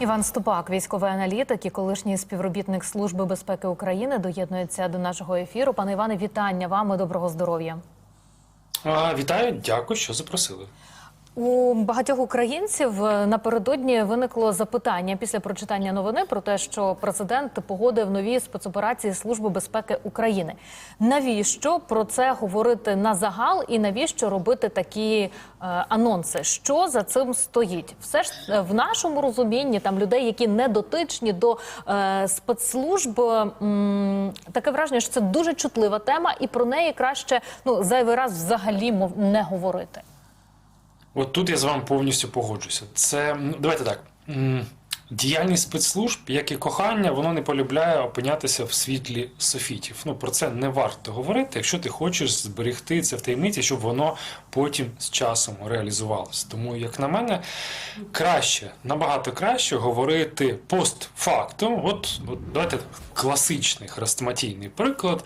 Іван Ступак, військовий аналітик і колишній співробітник Служби безпеки України, доєднується до нашого ефіру. Пане Іване, вітання вам і доброго здоров'я. Вітаю, дякую, що запросили. У багатьох українців е, напередодні виникло запитання після прочитання новини про те, що президент погодив нові спецоперації Служби безпеки України. Навіщо про це говорити на загал і навіщо робити такі е, анонси? Що за цим стоїть? Все ж е, в нашому розумінні там людей, які не дотичні до е, спецслужб, м, таке враження, що це дуже чутлива тема, і про неї краще ну зайвий раз взагалі мов не говорити. От тут я з вами повністю погоджуся. Це давайте так. Діяльність спецслужб, як і кохання, воно не полюбляє опинятися в світлі софітів. Ну про це не варто говорити, якщо ти хочеш зберегти це в таємниці, щоб воно потім з часом реалізувалося. Тому, як на мене, краще, набагато краще говорити постфактум. От, от давайте класичний хрестоматійний приклад.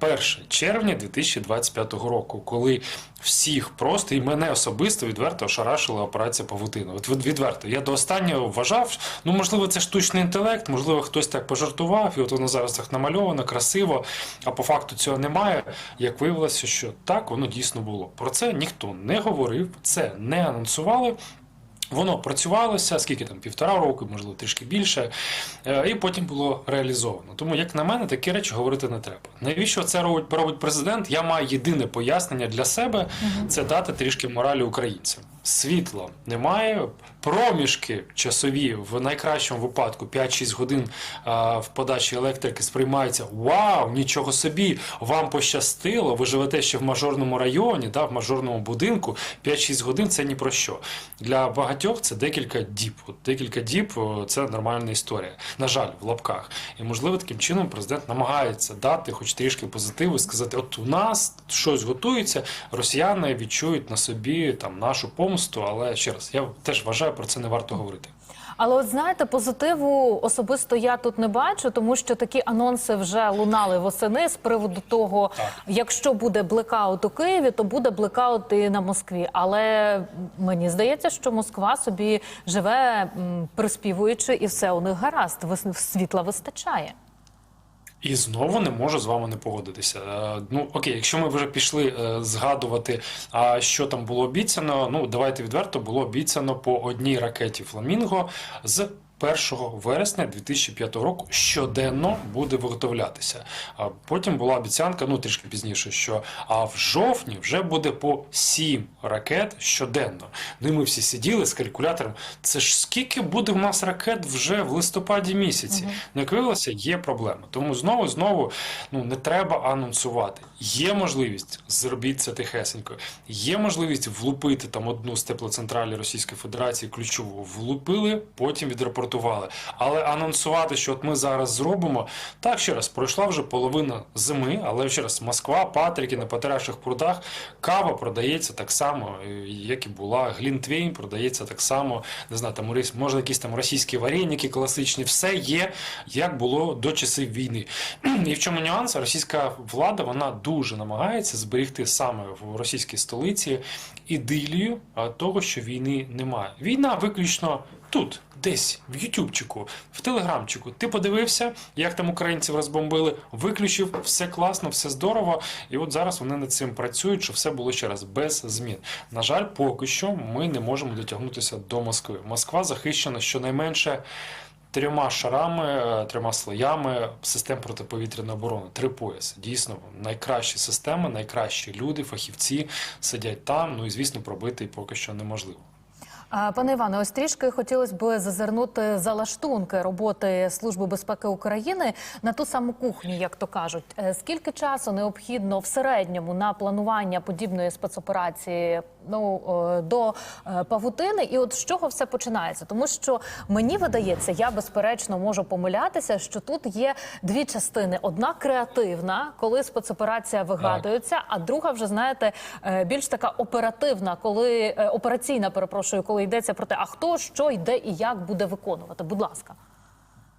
1 червня 2025 року, коли всіх просто і мене особисто відверто ошарашила операція Павутина. От відверто. Я до останнього вважав, ну можливо, це штучний інтелект, можливо, хтось так пожартував, і от воно зараз так намальовано, красиво, а по факту цього немає. Як виявилося, що так воно дійсно було. Про це ніхто не говорив, це не анонсували. Воно працювалося скільки там півтора року, можливо, трішки більше, е, і потім було реалізовано. Тому, як на мене, такі речі говорити не треба. Навіщо це робить, робить президент? Я маю єдине пояснення для себе: це дати трішки моралі українцям. Світла немає, проміжки часові в найкращому випадку 5-6 годин а, в подачі електрики сприймаються. Вау, нічого собі! Вам пощастило, ви живете ще в мажорному районі, да, в мажорному будинку. 5-6 годин це ні про що. Для багатьох це декілька діб. От декілька діб це нормальна історія. На жаль, в лапках. І можливо таким чином президент намагається дати хоч трішки позитиву і сказати: от у нас щось готується, росіяни відчують на собі там нашу помсту. Але ще раз, я теж вважаю, про це не варто говорити. Але от знаєте, позитиву особисто я тут не бачу, тому що такі анонси вже лунали восени з приводу того, Так. якщо буде блекаут у Києві, то буде блекаут і на Москві. Але мені здається, що Москва собі живе м, приспівуючи, і все у них гаразд. Вис- Світла вистачає. І знову не можу з вами не погодитися. Е, Ну окей, якщо ми вже пішли е, згадувати, а що там було обіцяно, ну давайте відверто було обіцяно по одній ракеті Фламінго з 1 вересня 2005 року щоденно буде виготовлятися. А потім була обіцянка, ну трішки пізніше, що а в жовтні вже буде по 7 ракет щоденно. Ну і ми всі сиділи з калькулятором. Це ж скільки буде в нас ракет вже в листопаді місяці? Ну, як виявилося, є проблема. Тому знову знову ну не треба анонсувати. Є можливість зробити це тихесенько. Є можливість влупити там одну з теплоцентралі Російської Федерації ключову. Влупили, потім відрапортували. Але анонсувати, що от ми зараз зробимо, так ще раз пройшла вже половина зими, але ще раз Москва, Патрики на потерявших прудах, кава продається так само, е, як і була. Глінтвейн продається так само. Не знаю, там може якісь там російські вареники класичні. Все є, як було до часів війни. І в чому нюанс? Російська влада вона дуже намагається зберегти саме в російській столиці ідилію того, що війни немає. Війна виключно тут, десь в Ютубчику, в Телеграмчику. Ти подивився, як там українців розбомбили, виключив, все класно, все здорово. І от зараз вони над цим працюють, щоб все було ще раз без змін. На жаль, поки що ми не можемо дотягнутися до Москви. Москва захищена щонайменше. Трьома шарами, е, трьома слоями систем протиповітряної оборони. Три пояси. Дійсно, найкращі системи, найкращі люди, фахівці сидять там. Ну і звісно, пробити поки що неможливо. Пане Іване, ось трішки хотілося б зазирнути за лаштунки роботи Служби безпеки України на ту саму кухню, як то кажуть. Е, Скільки часу необхідно в середньому на планування подібної спецоперації ну, до е, павутини? І от з чого все починається? Тому що мені видається, я безперечно можу помилятися, що тут є дві частини: одна креативна, коли спецоперація вигадується, а друга вже знаєте е, більш така оперативна, коли операційна, перепрошую, коли йдеться про те, а хто що йде і як буде виконувати. Будь ласка.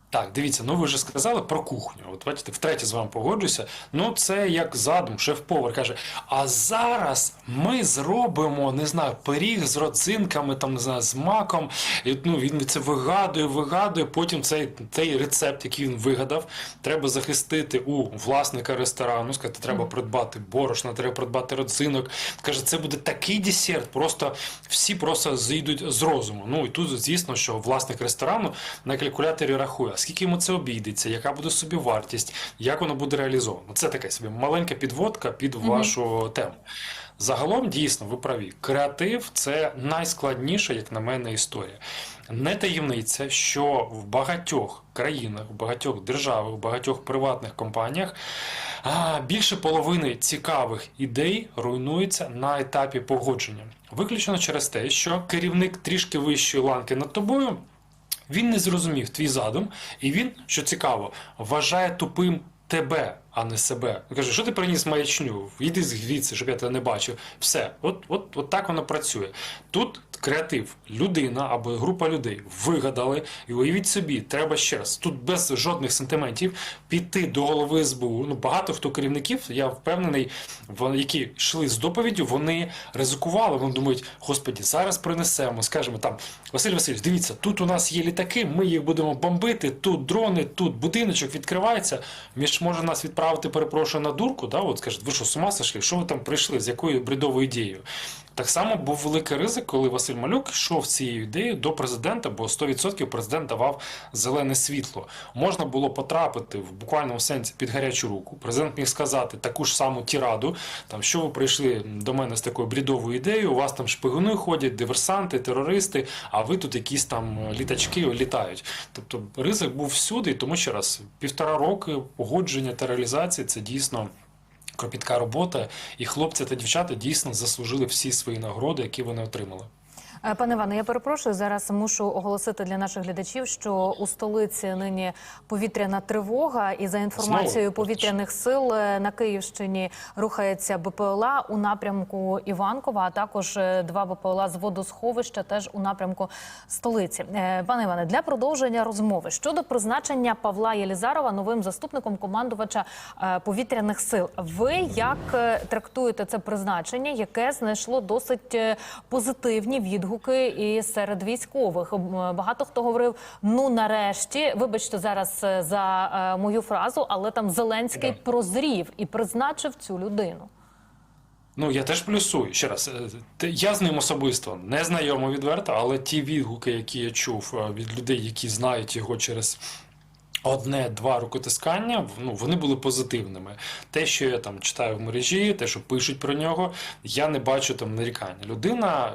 Так, дивіться, ну ви вже сказали про кухню. От бачите, втретє з вами погоджуюся. Ну, це як задум, шеф-повар каже: а зараз ми зробимо, не знаю, пиріг з родзинками, там не знаю, з маком. І, ну, він це вигадує, вигадує. Потім цей, цей рецепт, який він вигадав, треба захистити у власника ресторану. Сказати, треба придбати борошна, треба придбати родзинок. Каже, це буде такий десерт, просто всі просто зійдуть з розуму. Ну і тут, звісно, що власник ресторану на калькуляторі рахує, скільки йому це обійдеться, яка буде собі вартість, як воно буде реалізовано. Це така собі маленька підводка під вашу тему. Загалом, дійсно, ви праві. Креатив це найскладніша, як на мене, історія. Не таємниця, що в багатьох країнах, в багатьох державах, в багатьох приватних компаніях а, більше половини цікавих ідей руйнується на етапі погодження. Виключно через те, що керівник трішки вищої ланки над тобою. Він не зрозумів твій задум, і він, що цікаво, вважає тупим тебе, а не себе. Каже, що ти приніс маячню? Йди звідси, щоб я тебе не бачив. Все, от, от, от так воно працює. Тут креатив, людина або група людей вигадали, і уявіть собі, треба ще раз. Тут без жодних сентиментів піти до голови СБУ. Ну багато хто керівників, я впевнений, вони, які йшли з доповіддю, вони ризикували. Вони думають, господі, зараз принесемо, скажемо там, Василь Васильович, дивіться, тут у нас є літаки, ми їх будемо бомбити, тут дрони, тут будиночок відкривається. Між може нас відправити, перепрошую, на дурку. Да? От скажуть, ви що, з ума сошли? Що ви там прийшли? З якою бредовою ідеєю? Так само був великий ризик, коли Василь Малюк йшов цією ідеєю до президента, бо 100% президент давав зелене світло. Можна було потрапити в буквальному сенсі під гарячу руку. Президент міг сказати таку ж саму тіраду, там що ви прийшли до мене з такою брідовою ідеєю, у вас там шпигуни ходять, диверсанти, терористи, а ви тут якісь там літачки літають. Тобто ризик був всюди, і тому ще раз півтора роки погодження та реалізації це дійсно. Кропітка робота, і хлопці та дівчата дійсно заслужили всі свої нагороди, які вони отримали. Е, Пане Іване, я перепрошую. Зараз мушу оголосити для наших глядачів, що у столиці нині повітряна тривога, і за інформацією повітряних сил е, на Київщині рухається БПЛА у напрямку Іванкова, а також е, два БПЛА з водосховища теж у напрямку столиці. Пане Іване, для продовження розмови щодо призначення Павла Єлізарова новим заступником командувача повітряних сил. Ви як трактуєте це призначення, яке знайшло досить позитивні відгуки і серед військових? Багато хто говорив: ну нарешті, вибачте зараз е, за е, мою фразу, але там Зеленський Да. прозрів і призначив цю людину. Ну я теж плюсую ще раз. е, Я з ним особисто не знайомо відверто, але ті відгуки, які я чув від людей, які знають його через. Одне-два рукотискання, ну вони були позитивними. Те, що я там читаю в мережі, те, що пишуть про нього, я не бачу там нарікання. Людина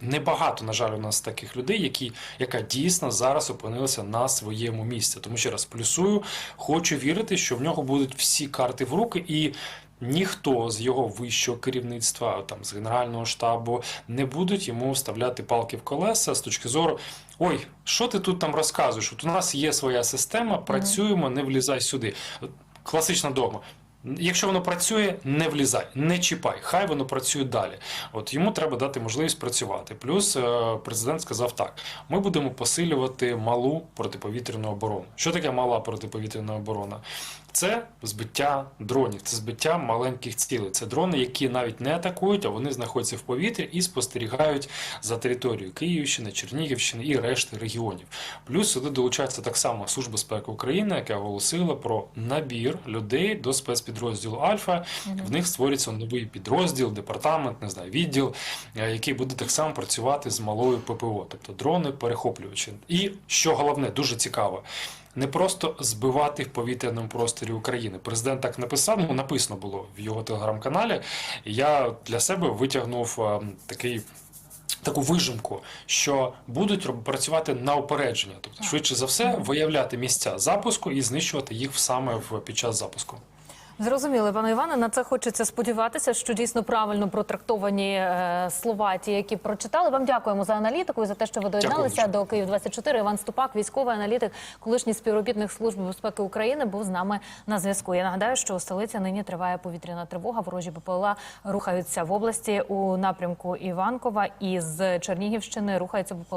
небагато, на жаль, у нас таких людей, які, яка дійсно зараз опинилася на своєму місці. Тому ще раз плюсую, хочу вірити, що в нього будуть всі карти в руки і. Ніхто з його вищого керівництва, там з генерального штабу, не будуть йому вставляти палки в колеса з точки зору: ой, що ти тут там розказуєш? От у нас є своя система, працюємо, не влізай сюди. Класична догма. Якщо воно працює, не влізай, не чіпай, хай воно працює далі. От йому треба дати можливість працювати. Плюс е, президент сказав так: ми будемо посилювати малу протиповітряну оборону. Що таке мала протиповітряна оборона? Це збиття дронів, це збиття маленьких цілей. Це дрони, які навіть не атакують, а вони знаходяться в повітрі і спостерігають за територією Київщини, Чернігівщини і решти регіонів. Плюс сюди долучається так само Служба безпеки України, яка оголосила про набір людей до спецпідрозділу Альфа. В них створюється новий підрозділ, департамент, не знаю, відділ, е, який буде так само працювати з малою ППО, тобто дрони перехоплювачі. І що головне, дуже цікаво. Не просто збивати в повітряному просторі України. Президент так написав, ну написано було в його телеграм-каналі. Я для себе витягнув е, такий. Таку вижимку, що будуть працювати на опередження, тобто швидше за все виявляти місця запуску і знищувати їх саме в під час запуску. Зрозуміли, пане Іване, на це хочеться сподіватися, що дійсно правильно протрактовані е, слова, ті, які прочитали. Вам дякуємо за аналітику і за те, що ви доєдналися до Київ 24 Іван Ступак, військовий аналітик, колишній співробітник Служби безпеки України, був з нами на зв'язку. Я нагадаю, що у столиці нині триває повітряна тривога. Ворожі БПЛА рухаються в області у напрямку Іванкова і з Чернігівщини рухаються БПЛА